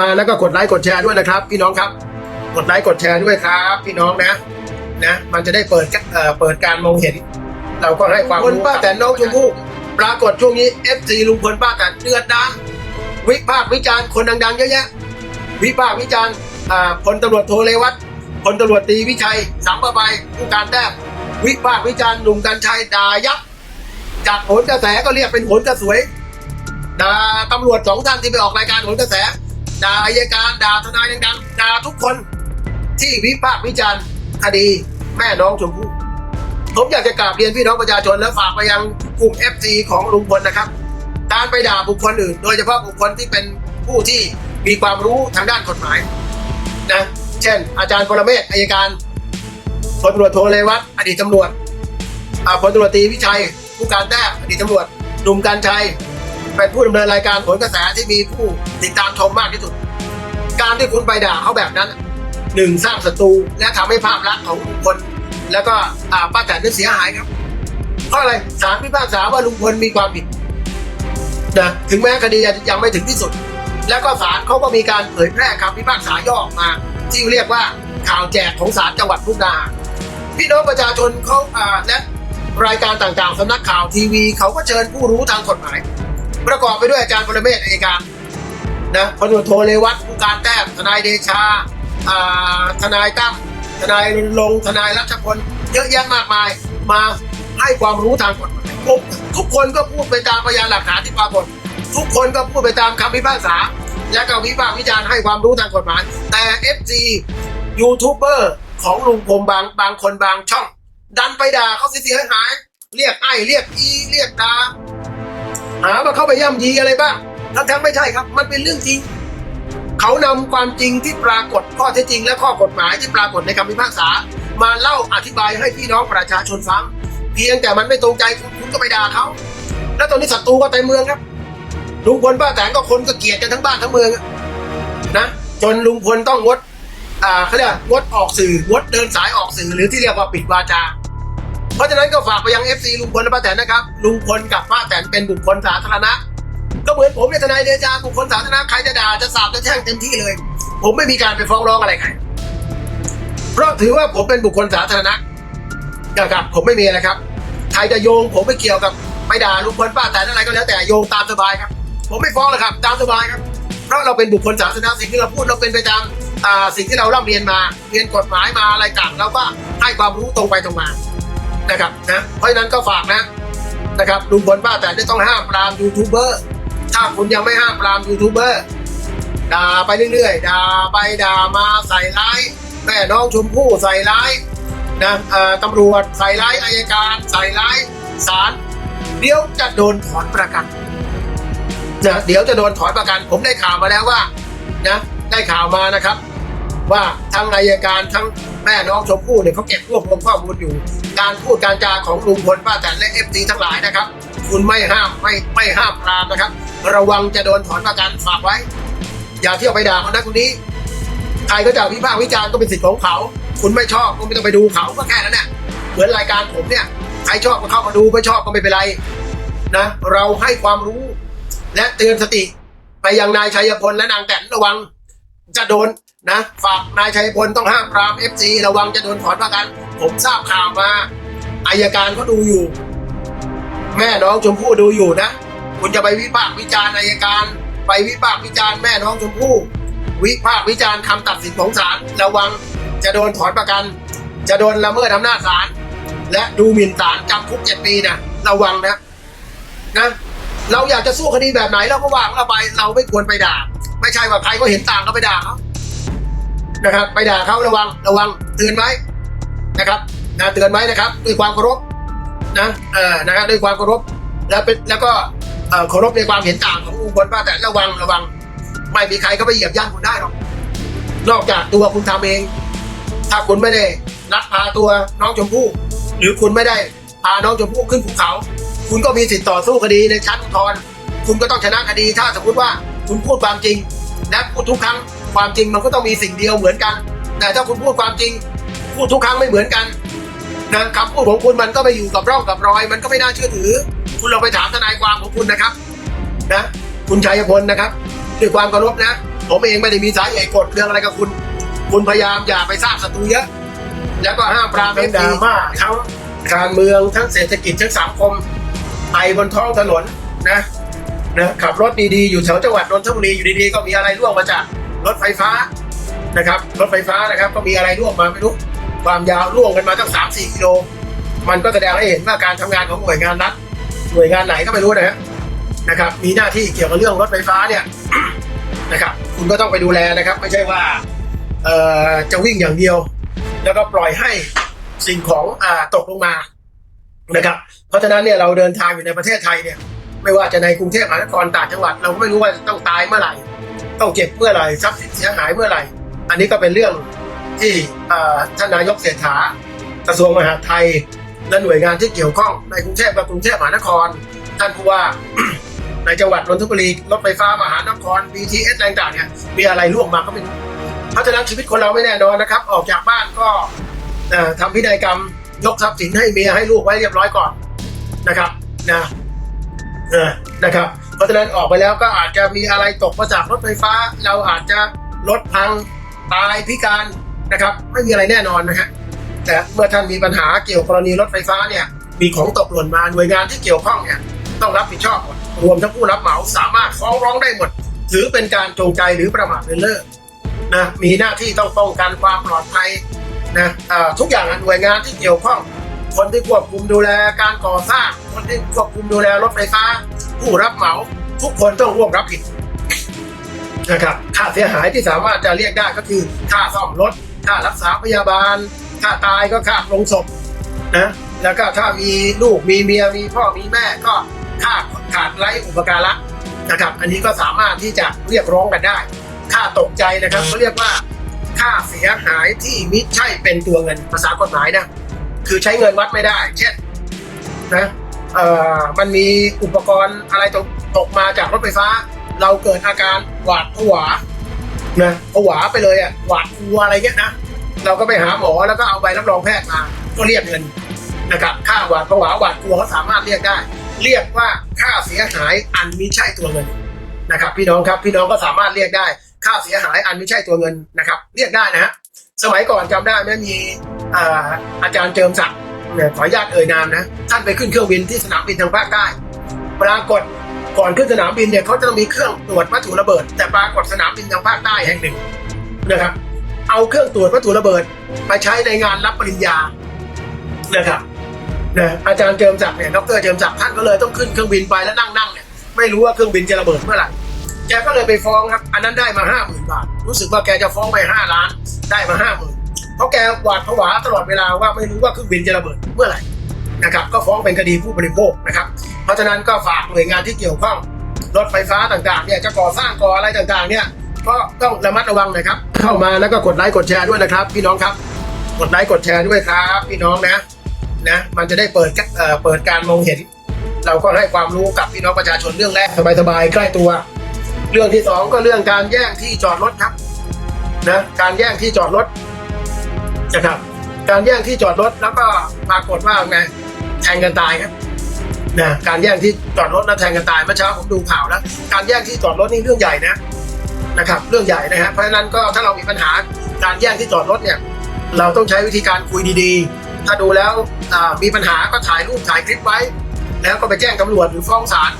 มาแล้วก็กดไลค์กดแชร์ด้วยนะครับ พี่น้องครับ กดไลค์กดแชร์ด้วยครับ พี่น้องนะนะมันจะได้เปิดเอ่อเปิดการมองเห็น เราก็ให้ความรู้ป้าแต่น้องชมพู่ปรากฏช่วงนี้เอฟซีลุงพลป้าแต่เดือดดังวิพากษ์วิจารณ์คนดังๆเยอะแยะวิพากษ์วิจารณ์อ่าพลตำรวจโทเลวัตพลตำรวจตรีวิชัยสังประภัยผู้การแต้มวิพากษ์วิจารณ์หนุ่มกัญชัยด่ายับจากโหนกระแสก็เรียกเป็นโหนกระสวยด่าตำรวจสองท่านที่ไปออกรายการโหนกระแส ด่าอายการด่าทนายดังๆด่าทุกคนที่วิพากษ์วิจารณ์คดีแม่น้องชมพู่ผมอยากจะกราบเรียนพี่น้องประชาชนและฝากไปยังกลุ่ม FC ของลุงพลนะครับ การไปด่าบุคคลอื่น โดยเฉพาะบุคคลที่เป็นผู้ที่มีความรู้ทางด้านกฎหมายนะเช่น อาจารย์ปรเมศอายการพลตำรวจโทเลวัตอดีตตำรวจพลตำรวจตีวิชัยผู้การแต้อดีตตำรวจหนุ่มการชัย เป็นผู้ดำเนินรายการผลกระแสที่มีผู้ติดตามชมมากที่สุด การที่คุณไปด่าเขาแบบนั้นหนึ่งสร้างศัตรูและทำให้ภาพลักษณ์ของลุงพลแล้วก็ป้าแตนนั้นเสียหายครับ เพราะอะไรศาลพิพากษาว่าลุงพลมีความผิดนะถึงแม้คดียังไม่ถึงที่สุด แล้วก็ศาลเขาก็มีการเผยแพร่คำพิพากษาย่อออกมา ที่เรียกว่าข่าวแจกของศาลจังหวัดมุกดาหารพี่น้องประชาชนเขาอ่าและรายการต่างๆสำนักข่าวทีวี เขาก็เชิญผู้รู้ทางกฎหมาย ประกอบไปด้วยอาจารย์ปรเมศอัยการนะพลตโทเลวัตผู้การแต้มทนายเดชาทนายตั้มทนายรณรงทนายรัชพลเยอะแยะมากมายมาให้ความรู้ทางกฎหมายทุกทุกคนก็พูดไปตามพยานหลักฐานที่ปรากฏ ทุกคนก็พูดไปตามคำพิพากษา และก็วิพากษ์วิจารณ์ให้ความรู้ทางกฎหมาย แต่ FG ยูทูบเบอร์ของลุงพลบางบางคนบางช่อง ดันไปด่าเขาเสียหาย เรียกไอ้เรียกอีเรียกดา หาว่าเข้าไปย่ำยีอะไรบ้างทั้งทั้งๆไม่ใช่ครับ มันเป็นเรื่องจริง เขานำความจริงที่ปรากฏข้อเท็จจริง และข้อกฎหมายที่ปรากฏในคำพิพากษา มาเล่าอธิบายให้พี่น้องประชาชนฟัง เพียงแต่มันไม่ตรงใจคุณก็ไปด่าเขา แล้วตอนนี้ศัตรูก็เต็มเมืองครับลุงพลป้าแตนก็คนก็เกลียดกันทั้งบ้านทั้งเมืองนะจนลุงพลต้องงดอ่าเขาเรียกว่างดออกสื่องดเดินสายออกสื่อหรือที่เรียกว่าปิดวาจา เพราะฉะนั้นก็ฝากไปยังเอฟซีลุงพลและป้าแตนนะครับ ลุงพลกับป้าแตนเป็นบุคคลสาธารณะ ก็เหมือนผมเนทนายเดชาบุคคลสาธารณะใครจะด่าจะสาบจะแช่งเต็มที่เลย ผมไม่มีการไปฟ้องร้องอะไรใคร เพราะถือว่าผมเป็นบุคคลสาธารณะนะครับผมไม่มีอะไรครับ ใครจะโยงผมไม่เกี่ยวกับไปด่าลุงพลป้าแตนอะไรก็แล้วแต่โยงตามสบายครับ ผมไม่ฟ้องหรอกครับ ตามสบายครับ เพราะเราเป็นบุคคลสาธารณะสิ่งที่เราพูดเราเป็นไปตามสิ่งที่เราร่ำเรียนมา เรียนกฎหมายมาอะไรต่างเราก็ให้ความรู้ตรงไปตรงมา นะครับนะเพราะฉะนั้นก็ฝากนะนะครับลุงพลป้าแต่ได้ต้องห้ามปรามยูทูบเบอร์ถ้าคุณยังไม่ห้ามปรามยูทูบเบอร์ด่าไปเรื่อยๆด่าไปด่ามาใส่ร้ายแม่น้องชมพู่ใส่ร้ายนะเอ่อตำรวจใส่ร้ายอายการ ใส่ร้ายศาลเดี๋ยวจะโดนถอนประกันนะเดี๋ยวจะโดนถอนประกัน ผมได้ข่าวมาแล้วว่านะได้ข่าวมานะครับ ว่าทั้งนายการทั้งแม่น้องชมพู่เนี่ยเขาเก็บรวบรวมข้อมูลอยู่ การพูดการจาของลุงพลป้าแตนและเอฟซีทั้งหลายนะครับ คุณไม่ห้ามไม่ไม่ห้ามปรามนะครับ ระวังจะโดนถอนประกันฝากไว้ อย่าเที่ยวไปด่าคนนั้นคนนี้ ใครก็จะวิพากษ์วิจารณ์ก็เป็นสิทธิ์ของเขา คุณไม่ชอบก็ไม่ต้องไปดูเขาก็แค่นั้นแหละเหมือนรายการผมเนี่ยใครชอบก็เข้ามาดูไม่ชอบก็ไม่เป็นไรนะเราให้ความรู้และเตือนสติ ไปยังนายชัยพลและนางแตนระวังจะโดน นะฝากนายชัยพลต้องห้ามปรามเอฟซีระวังจะโดนถอนประกัน ผมทราบข่าวมาอายการเขาดูอยู่ แม่น้องชมพู่ดูอยู่นะ คุณจะไปวิพากษ์วิจารณ์อายการ ไปวิพากษ์วิจารณ์แม่น้องชมพู่วิพากษ์วิจารณ์คำตัดสินของศาลระวังจะโดนถอนประกัน จะโดนละเมิดอำนาจศาลและดูหมิ่นศาลจำคุกเจ็ดปีนะระวังนะนะเราอยากจะสู้คดีแบบไหนเราก็วางเราไปเราไม่ควรไปด่า ไม่ใช่ว่าใครก็เห็นต่างก็ไปด่าเขา นะครับไปด่าเขาระวังระวังเตือนไว้นะครับนะเตือนไว้นะครับ ด้วยความเคารพนะเออนะครับด้วยความเคารพแล้วเป็นแล้วก็เคารพในความเห็นต่างของลุงพลป้าแต่ระวังระวัง ไม่มีใครก็ไปเหยียบย่ำคุณได้หรอกนอกจากตัวคุณทำเอง ถ้าคุณไม่ได้นัดพาตัวน้องชมพู่หรือคุณไม่ได้พาน้องชมพู่ขึ้นภูเขา คุณก็มีสิทธิ์ต่อสู้คดีในชั้นอุทธรณ์คุณก็ต้องชนะคดี ถ้าสมมติว่าคุณพูดความจริงและพูดทุกครั้ง ความจริงมันก็ต้องมีสิ่งเดียวเหมือนกัน แต่ถ้าคุณพูดความจริง พูดทุกครั้งไม่เหมือนกันนะคำพูดของคุณมันก็ไปอยู่กับร่องกับรอย มันก็ไม่น่าเชื่อถือ คุณลองไปถามทนายความของคุณนะครับนะคุณชัยพลนะครับด้วยความเคารพนะ ผมเองไม่ได้มีสาเหตุโกรธเรื่องอะไรกับคุณ คุณพยายามอย่าไปสร้างศัตรูเยอะ แล้วก็ห้ามปรามเป็นดราม่าทั้งการเมืองทั้งเศรษฐกิจทั้งสังคมไปบนท้องถนนนะนะขับรถดีๆ อยู่แถวจังหวัดนนทบุรีอยู่ดีๆ ก็มีอะไรร่วงมาจาก รถไฟฟ้านะครับ รถไฟฟ้านะครับก็มีอะไรร่วงมาไม่รู้ ความยาวร่วงกันมาตั้งสามสี่กิโล มันก็แสดงให้เห็นว่าการทำงานของหน่วยงานรัฐหน่วยงานไหนก็ไม่รู้นะฮะนะครับ มีหน้าที่เกี่ยวกับเรื่องรถไฟฟ้าเนี่ยนะครับ คุณก็ต้องไปดูแลนะครับ ไม่ใช่ว่าเอ่อจะวิ่งอย่างเดียว แล้วก็ปล่อยให้สิ่งของอ่าตกลงมานะครับ เพราะฉะนั้นเนี่ยเราเดินทางอยู่ในประเทศไทยเนี่ย ไม่ว่าจะในกรุงเทพมหานครต่างจังหวัด เราก็ไม่รู้ว่าจะต้องตายเมื่อไหร่ ต้องเจ็บเมื่อไหร่ทรัพย์สินเสียหายเมื่อไหร่ อันนี้ก็เป็นเรื่องที่ท่านนายกเศรษฐากระทรวงมหาดไทย และหน่วยงานที่เกี่ยวข้องในกรุงเทพกับกรุงเทพมหานคร ท่านผู้ว่าในจังหวัดนนทบุรีรถไฟฟ้ามหานคร BTS อะไรต่างเนี่ยมีอะไรล่วงมาก็ไม่รู้เพราะฉะนั้นชีวิตคนเราไม่แน่นอนนะครับ ออกจากบ้านก็เอ่อทำพินัยกรรมยกทรัพย์สินให้เมียให้ลูกไว้เรียบร้อยก่อนนะครับนะนะครับ เพราะฉะนั้นออกไปแล้วก็อาจจะมีอะไรตกมาจากรถไฟฟ้า เราอาจจะรถพังตายพิการนะครับ ไม่มีอะไรแน่นอนนะฮะแต่เมื่อท่านมีปัญหาเกี่ยวกับกรณีรถไฟฟ้าเนี่ยมีของตกหล่นมาหน่วยงานที่เกี่ยวข้องเนี่ยต้องรับผิดชอบหมดรวมทั้งผู้รับเหมาสามารถฟ้องร้องได้หมดถือเป็นการจงใจหรือประมาทเลินเล่อนะมีหน้าที่ต้องป้องกันความปลอดภัยนะทุกอย่างหน่วยงานที่เกี่ยวข้อง คนที่ควบคุมดูแลการก่อสร้าง คนที่ควบคุมดูแลรถไฟฟ้า ผู้รับเหมาทุกคนต้องร่วมรับผิดนะครับค่าเสียหายที่สามารถจะเรียกได้ก็คือ ค่าซ่อมรถ ค่ารักษาพยาบาล ค่าตายก็ค่าลงศพนะแล้วก็ถ้ามีลูกมีเมียมีพ่อมีแม่ก็ค่าขาดไร้อุปการะนะครับ อันนี้ก็สามารถที่จะเรียกร้องกันได้ ค่าตกใจนะครับเขาเรียกว่า ค่าเสียหายที่มิใช่เป็นตัวเงินภาษากฎหมายนะคือใช้เงินวัดไม่ได้ เช่นนะ เอ่อมันมีอุปกรณ์อะไรตกตกมาจากรถไฟฟ้า เราเกิดอาการหวาดผวานะผวาไปเลยอะหวาดกลัวอะไรเงี้ยนะเราก็ไปหาหมอแล้วก็เอาใบรับรองแพทย์มา ก็เรียกเงินนะครับค่าหวาดผวาหวาดกลัวเขาสามารถเรียกได้ เรียกว่าค่าเสียหายอันมิใช่ตัวเงินนะครับ พี่น้องครับพี่น้องก็สามารถเรียกได้ ค่าเสียหายอันไม่ใช่ตัวเงินนะครับ เรียกได้นะฮะสมัยก่อนจำได้ไหมมีอาอาจารย์เจิมศักดิ์ เนี่ยขออนุญาตเอ่ยนามนะท่านไปขึ้นเครื่องบินที่สนามบินทางภาคใต้ปรากฏก่อนขึ้นสนามบินเนี่ยเขาจะมีเครื่องตรวจวัตถุระเบิด แต่ปรากฏสนามบินทางภาคใต้แห่งหนึ่งนะครับ เอาเครื่องตรวจวัตถุระเบิดมาใช้ในงานรับปริญญานะครับนะอาจารย์เจิมศักดิ์เนี่ยดรเจิมศักดิ์ท่านก็เลยต้องขึ้นเครื่องบินไปแล้วนั่งนั่งเนี่ยไม่รู้ว่าเครื่องบินจะระเบิดเมื่อไหร่แกก็เลยไปฟ้องครับ อันนั้นได้มาห้าหมื่นบาท รู้สึกว่าแกจะฟ้องไปห้าล้านได้มาห้าหมื่น เพราะแกหวาดผวาตลอดเวลาว่าไม่รู้ว่าเครื่องบินจะระเบิดเมื่อไหร่นะครับก็ฟ้องเป็นคดีผู้บริโภคนะครับ เพราะฉะนั้นก็ฝากหน่วยงานที่เกี่ยวข้องรถไฟฟ้าต่างๆเนี่ยจะก่อสร้างก่ออะไรต่างๆเนี่ยก็ต้องระมัดระวังนะครับ เข้ามาแล้วก็กดไลค์กดแชร์ด้วยนะครับ พี่น้องครับกดไลค์กดแชร์ด้วยครับ พี่น้องนะนะมันจะได้เปิดเอ่อเปิดการมองเห็น เราก็ให้ความรู้กับพี่น้องประชาชนเรื่องแรกสบายๆใกล้ตัว เรื่องที่สองก็เรื่องการแย่งที่จอดรถครับนะการแย่งที่จอดรถ นะครับ การแย่งที่จอดรถแล้วก็ปรากฏว่าไงแทงกันตายครับนะการแย่งที่จอดรถแล้วแทงกันตายเมื่อเช้าผมดูข่าวแล้วการแย่งที่จอดรถนี่เรื่องใหญ่นะนะครับ เรื่องใหญ่นะฮะเพราะฉะนั้นก็ถ้าเรามีปัญหาการแย่งที่จอดรถเนี่ย เราต้องใช้วิธีการคุยดีๆ ถ้าดูแล้วมีปัญหาก็ถ่ายรูปถ่ายคลิปไว้ แล้วก็ไปแจ้งตำรวจหรือฟ้องศาล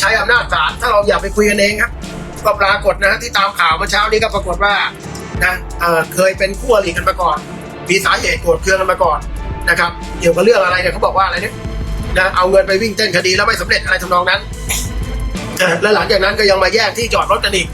ใช้อำนาจศาลถ้าเราอยากไปคุยกันเองครับก็ปรากฏนะที่ตามข่าวเมื่อเช้านี้ก็ปรากฏว่านะเเคยเป็นคู่อริกันมาก่อน มีสาเหตุโกรธเคืองกันมาก่อนนะครับเกี่ยวกับเรื่องอะไรเนี่ยเขาบอกว่าอะไรเนี่ยนะเอาเงินไปวิ่งเต้นคดีแล้วไม่สำเร็จอะไรทำนองนั้นแล้วหลังจากนั้นก็ยังมาแย่งที่จอดรถกันอีก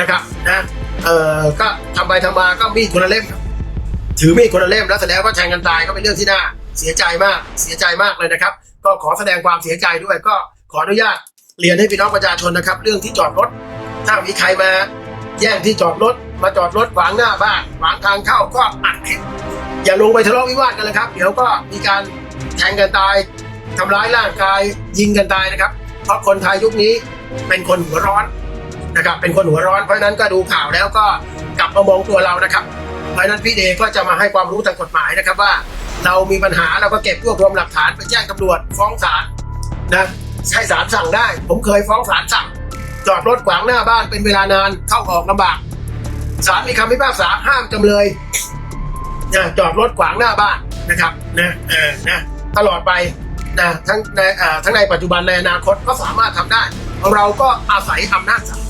นะครับนะเออก็ทำไปทำมาก็มีดคนละเล่มถือมีดคนละเล่มแล้วแสดงว่าแทงกันตายก็เป็นเรื่องที่น่าเสียใจมากเสียใจมากเลยนะครับ ก็ขอแสดงความเสียใจด้วยก็ขออนุญาตเรียนให้พี่น้องประชาชนนะครับ เรื่องที่จอดรถถ้ามีใครมาแย่งที่จอดรถ มาจอดรถขวางหน้าบ้าน ขวางทางเข้าก็อัดคลิปอย่าลงไปทะเลาะวิวาทกันเลยครับ เดี๋ยวก็มีการแทงกันตายทำร้ายร่างกายยิงกันตายนะครับ เพราะคนไทยยุคนี้เป็นคนหัวร้อนนะครับ เป็นคนหัวร้อนเพราะนั้นก็ดูข่าวแล้วก็กลับมามองตัวเรานะครับเพราะนั้นพี่เดก็จะมาให้ความรู้ทางกฎหมายนะครับว่า เรามีปัญหาเราก็เก็บรวบรวมหลักฐานไปแจ้งตำรวจฟ้องศาลนะให้ศาลสั่งได้ ผมเคยฟ้องศาลสั่ง จอดรถขวางหน้าบ้านเป็นเวลานานเข้าออกลำบาก ศาลมีคำพิพากษาห้ามจำเลยนะจอดรถขวางหน้าบ้านนะครับนะเออนะตลอดไปนะทั้งในทั้งในปัจจุบันในอนาคตก็สามารถทำได้ เราก็อาศัยอำนาจศาล